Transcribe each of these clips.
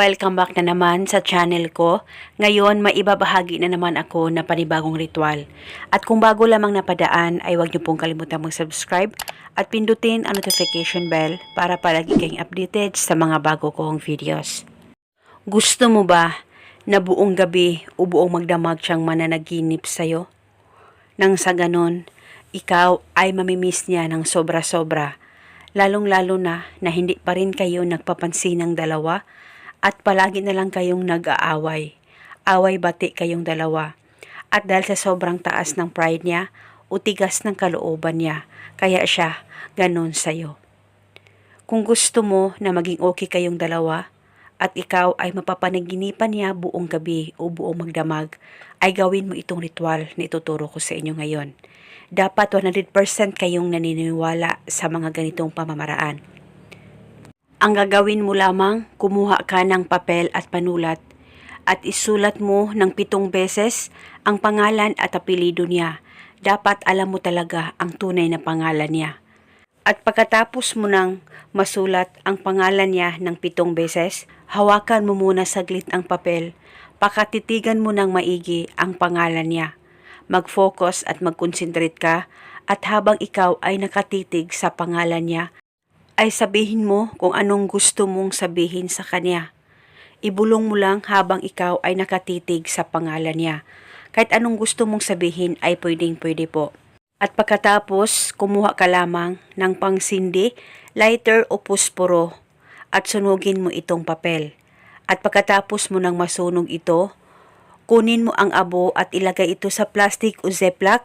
Welcome back na naman sa channel ko. Ngayon, maibabahagi na naman ako na panibagong ritual. At kung bago lamang napadaan, ay huwag niyo pong kalimutan mag-subscribe at pindutin ang notification bell para palagi kayong updated sa mga bago kong videos. Gusto mo ba na buong gabi o buong magdamag siyang mananaginip sa'yo? Nang sa ganon, ikaw ay mamimiss niya ng sobra-sobra. Lalong-lalo na na hindi pa rin kayo nagpapansin ng dalawa at palagi na lang kayong nag-aaway. Away bati kayong dalawa. At dahil sa sobrang taas ng pride niya, utigas ng kalooban niya, kaya siya ganon sa'yo. Kung gusto mo na maging okay kayong dalawa, at ikaw ay mapapanaginipan niya buong gabi o buong magdamag, ay gawin mo itong ritual na ituturo ko sa inyo ngayon. Dapat 100% kayong naniniwala sa mga ganitong pamamaraan. Ang gagawin mo lamang, kumuha ka ng papel at panulat at isulat mo ng pitong beses ang pangalan at apelido niya. Dapat alam mo talaga ang tunay na pangalan niya. At pagkatapos mo nang masulat ang pangalan niya ng pitong beses, hawakan mo muna saglit ang papel. Pakatitigan mo ng maigi ang pangalan niya. Mag-focus at mag-concentrate ka at habang ikaw ay nakatitig sa pangalan niya, ay sabihin mo kung anong gusto mong sabihin sa kanya. Ibulong mo lang habang ikaw ay nakatitig sa pangalan niya. Kahit anong gusto mong sabihin ay pwedeng pwede po. At pagkatapos, kumuha ka lamang ng pangsindi, lighter o pusporo at sunugin mo itong papel. At pagkatapos mo nang masunog ito, kunin mo ang abo at ilagay ito sa plastic o ziplock.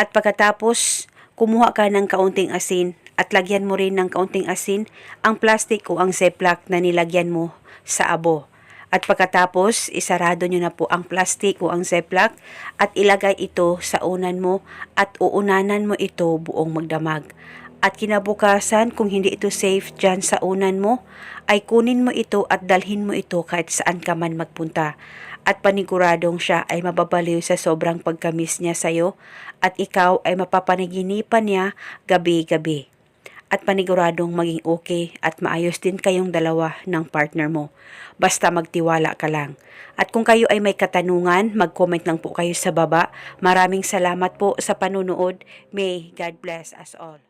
At pagkatapos, kumuha ka ng kaunting asin at lagyan mo rin ng kaunting asin ang plastic o ang ziplock na nilagyan mo sa abo. At pagkatapos, isarado nyo na po ang plastic o ang ziplock at ilagay ito sa unan mo at uunanan mo ito buong magdamag. At kinabukasan, kung hindi ito safe dyan sa unan mo, ay kunin mo ito at dalhin mo ito kahit saan ka man magpunta. At paniguradong siya ay mababaliw sa sobrang pagkamis niya sa'yo at ikaw ay mapapanaginipan niya gabi-gabi at paniguradong maging okay at maayos din kayong dalawa ng partner mo. Basta magtiwala ka lang. At kung kayo ay may katanungan, mag-comment lang po kayo sa baba. Maraming salamat po sa panunood. May God bless us all.